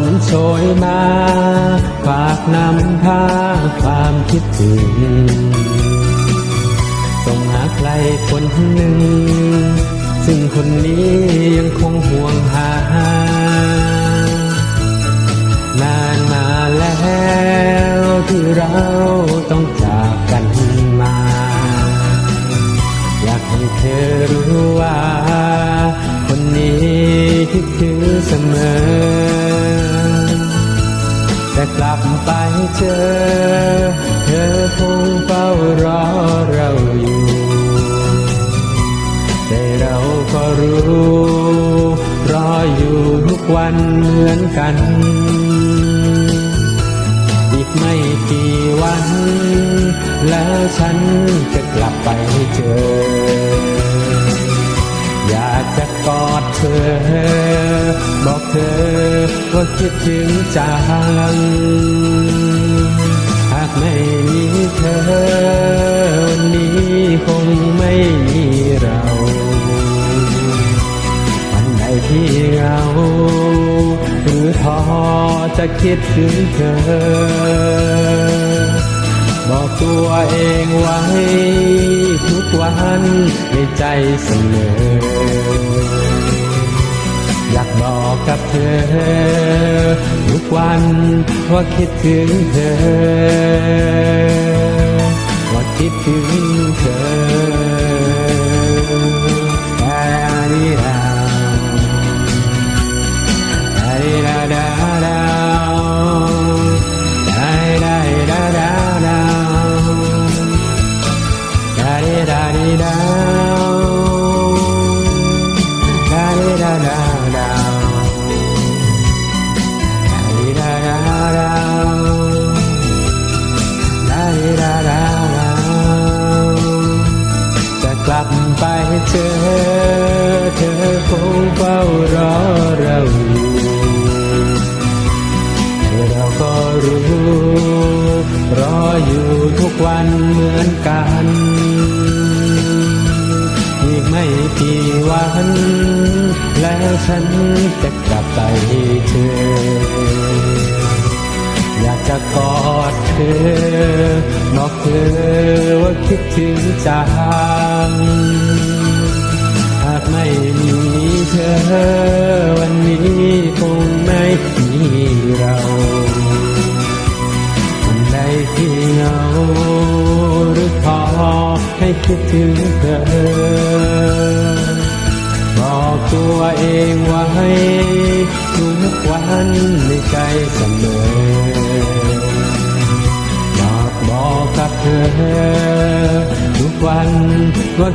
นโชยมา ฝากนำพาความคิดถึงส่งหาใครคนหนึ่ง ซึ่งคนนี้ยังคงห่วงหา นานมาแล้วที่เราต้องจากกันมา อยากให้เธอรู้ว่า คนนี้ คิดถึงเสมอ แต่กลับไปเจอ เธอคงเฝ้ารอเราอยู่ แต่เราก็รู้ รออยู่ทุกวันเหมือนกัน อีกไม่กี่วัน แล้วฉันจะกลับไปเจอ จะกอดเธอ บอกเธอว่าคิดถึงจังหากไม่มีเธอวันนี้คงไม่มีเราวันใดที่เหงาหรือท้อจะคิดถึงเธอบอกตัวเองไว้ ทุกวันในใจเสมอ กบอกกับเธอ ทุกวันว่าคิดถึงเธอว่าคิดถึงเธอดาดีดาวดาดีดาดาดาว เจอเธอคงเฝ้ารอเราอยู่เราก็รู้รออยู่ทุกวันเหมือนกันอีกไม่กี่วัน แล้วฉันจะกลับไปเจออยากจะกอดเธอบอกเธอว่าคิดถึงจังากไม่มีเธอ วันนี้คงไม่มีเราวันใดที่เหงาหรือพอให้คิดถึงเธอ บอกตัวเองไว้ทุกวันในใจเสมออยากบอกกับเธอ ทุกวัน ว่า